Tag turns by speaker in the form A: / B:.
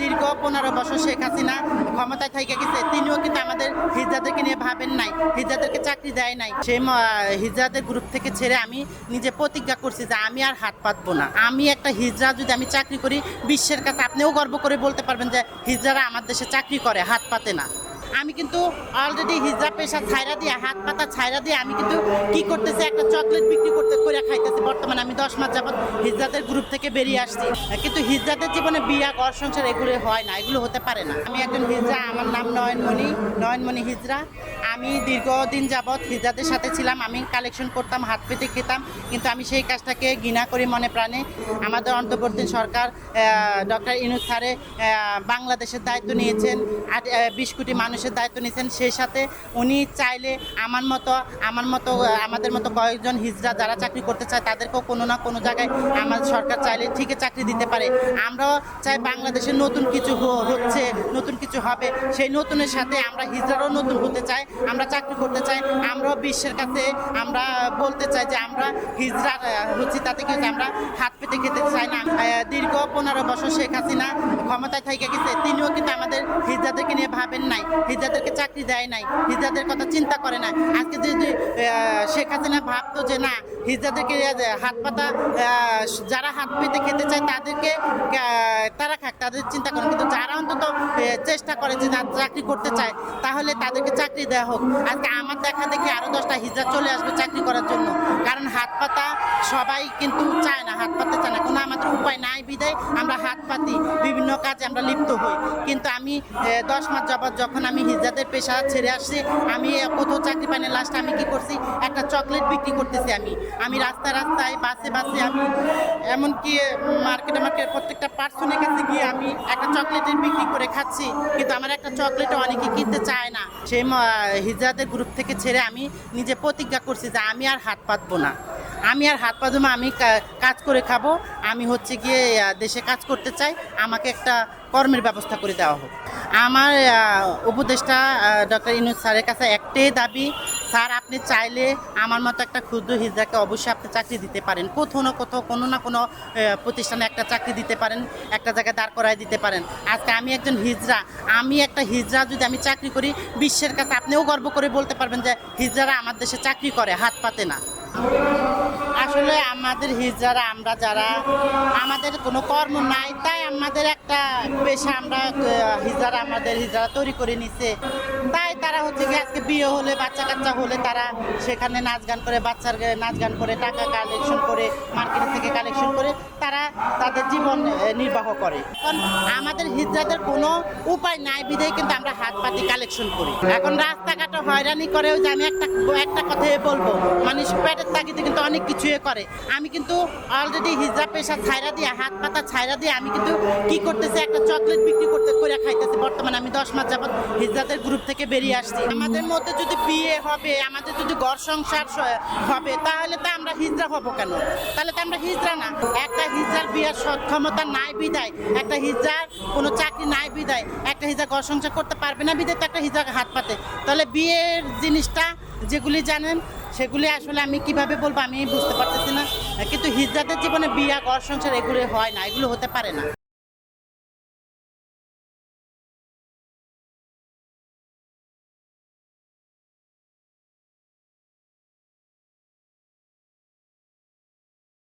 A: দীর্ঘ পনেরো বছর শেখ হাসিনা ক্ষমতায় থেকে গেছে। তিনিও কিন্তু আমাদের হিজড়াদেরকে নিয়ে ভাবেন নাই হিজড়াদেরকে চাকরি দেয় নাই। সেই হিজাদের গ্রুপ থেকে ছেড়ে আমি নিজে প্রতিজ্ঞা করছি যে আমি আর হাত পাতবো না। আমি একটা হিজরা যদি আমি চাকরি করি, বিশ্বের কাছে আপনিও গর্ব করে বলতে পারবেন যে হিজরারা আমার দেশে চাকরি করে, হাত পাতে না। আমি কিন্তু অলরেডি হিজড়া পেশা ছাইরা দিয়ে, হাত পাতা ছাইরা দিয়ে আমি কিন্তু কি করতেছি, একটা চকলেট বিক্রি করতে, করে খাইতেছি। বর্তমানে আমি দশ মাস যাবত হিজড়াদের গ্রুপ থেকে বেরিয়ে আসছি। কিন্তু হিজড়াদের জীবনে বিয়া, ঘর সংসার এগুলো হয় না, এগুলো হতে পারে না। আমি একজন হিজড়া আমার নাম নয়নমণি নয়নমণি হিজরা আমি দীর্ঘদিন যাবৎ হিজড়াদের সাথে ছিলাম, আমি কালেকশন করতাম, হাত পেতে খেতাম, কিন্তু আমি সেই কাজটাকে ঘৃণা করি মনে প্রাণে। আমাদের অন্তর্বর্তী সরকার ডক্টর ইনুস স্যারে বাংলাদেশের দায়িত্ব নিয়েছেন। আর বিশ কোটি মানুষের দায়িত্ব নিয়েছেন, সেই সাথে উনি চাইলে আমার মতো আমার মতো, আমাদের মতো কয়েকজন হিজরা যারা চাকরি করতে চায়, তাদেরকেও কোনো না কোনো জায়গায় আমার সরকার চাইলে ঠিকই চাকরি দিতে পারে। আমরাও চাই বাংলাদেশে নতুন কিছু হচ্ছে, নতুন কিছু হবে। সেই নতুনের সাথে আমরা হিজরারও নতুন হতে চাই, আমরা চাকরি করতে চাই। বিশ্বের কাছে আমরা বলতে চাই যে আমরা আহ, হচ্ছি তাতে কি হচ্ছে, আমরা হাত পেতে খেতে চাই না। দীর্ঘ পনেরো বছর শেখ হাসিনা ক্ষমতায় থেকে গেছে তিনিও কিন্তু আমাদের হিজড়াদেরকে নিয়ে ভাবেন নাই হিজড়াদেরকে চাকরি দেয় নাই হিজড়াদের কথা চিন্তা করে না আজকে যদি শেখ হাসিনা ভাবতো যে না হিজড়াদেরকে আহ, হাত পাতা যারা হাত পেতে খেতে চায় তাদেরকে তারা খাক, তাদের চিন্তা করেন। কিন্তু যারা অন্তত চেষ্টা করে যে চাকরি করতে চায়, তাহলে তাদেরকে চাকরি দেওয়া হোক। আজকে আমার দেখা দেখি আরও দশটা হিজরা চলে আসবে চাকরি করার জন্য। কারণ হাত পাতা সবাই কিন্তু চায় না, হাত পাতা চায় না। কোনো আমাদের উপায় নাই বিদায়, আমরা হাত পাতি, বিভিন্ন কাজে আমরা লিপ্ত কিন্তু আমি দশ মাস যাবৎ যখন আমি হিজড়াদের পেশা ছেড়ে আসছি, আমি কোথাও চাকরি পাইনি। লাস্ট আমি কি করছি? একটা চকলেট বিক্রি করতেছি আমি। আমি রাস্তায় রাস্তায়, বাসে বাসে আমি, এমনকি মার্কেটে মার্কেট প্রত্যেকটা পার্সনের কাছে গিয়ে আমি একটা চকলেটের বিক্রি করে খাচ্ছি। কিন্তু আমার একটা চকলেটও অনেকে কিনতে চায় না। সেই হিজড়াদের গ্রুপ থেকে ছেড়ে আমি নিজে প্রতিজ্ঞা করছি যে আমি আর হাত পাতবো না। আমি আর হাত না আমি কাজ করে খাব। আমি হচ্ছে গিয়ে দেশে কাজ করতে চাই। আমাকে একটা কর্মের ব্যবস্থা করে দেওয়া হোক। আমার উপদেষ্টা ডক্টর ইনুজ স্যারের কাছে একটাই দাবি, স্যার আপনি চাইলে আমার মতো একটা ক্ষুদ্র হিজড়াকে অবশ্যই আপনি চাকরি দিতে পারেন। কোথাও না কোথাও, কোনো না কোনো প্রতিষ্ঠানে একটা চাকরি দিতে পারেন, একটা জায়গায় দাঁড় করায় দিতে পারেন। আজকে আমি একজন হিজড়া, আমি একটা হিজড়া যদি আমি চাকরি করি, বিশ্বের কাছে আপনিও গর্ব করে বলতে পারবেন যে হিজড়ারা আমার দেশে চাকরি করে, হাত পাতে না। আসলে আমাদের হিজড়ারা আমরা যারা আমাদের কোনো কর্ম নাই তাই আমাদের একটা পেশা আমরা আহ, হিজড়া আমাদের হিজারা তৈরি করে নিছে। তাই তারা হচ্ছে কি আজকে বিয়ে হলে বাচ্চা কাচ্চা হলে তারা সেখানে নাচ গান করে বাচ্চার নাচ গান করে টাকা কালেকশন করে মার্কেট থেকে কালেকশন করে তাদের জীবন নির্বাহ করে। কারণ আমাদের হিজড়াদের কোনো উপায় নাই বিধায় কিন্তু আমরা হাত পাতি কালেকশন করি। এখন রাস্তাঘাটে হয়রানি করেও যে আমি একটা একটা কথাই বলব, মানুষ পেটের তাগিদে কিন্তু অনেক কিছু এ করে। আমি কিন্তু অলরেডি হিজড়া পেশা ছাইরা দিয়ে, হাত পাতা ছাইরা দিয়ে আমি কিন্তু কি করতেছি, একটা চকলেট বিক্রি করতে, করে খাইতেছি। বর্তমানে আমি দশ মাস যাবত হিজড়াদের গ্রুপ থেকে বেরিয়ে আসছি। আমাদের মধ্যে যদি বিয়ে হবে, আমাদের যদি ঘর সংসার হবে, তাহলে তো আমরা হিজড়া হব কেন? তাহলে তো আমরা হিজড়া না। একটা হিজড়ার বিয়ের সক্ষমতা নাই বিদায় একটা হিজার কোনো চাকরি নাই বিদায় একটা হিজা ঘর সংসার করতে পারবে না বিদায় তো একটা হিজা হাত পাতে। তাহলে বিয়ের জিনিসটা যেগুলি জানেন, সেগুলি আসলে আমি কীভাবে বলব আমি বুঝতে পারতেছি না। কিন্তু হিজড়াদের জীবনে বিয়া, ঘর সংসার এগুলো হয় না, এগুলো হতে পারে না।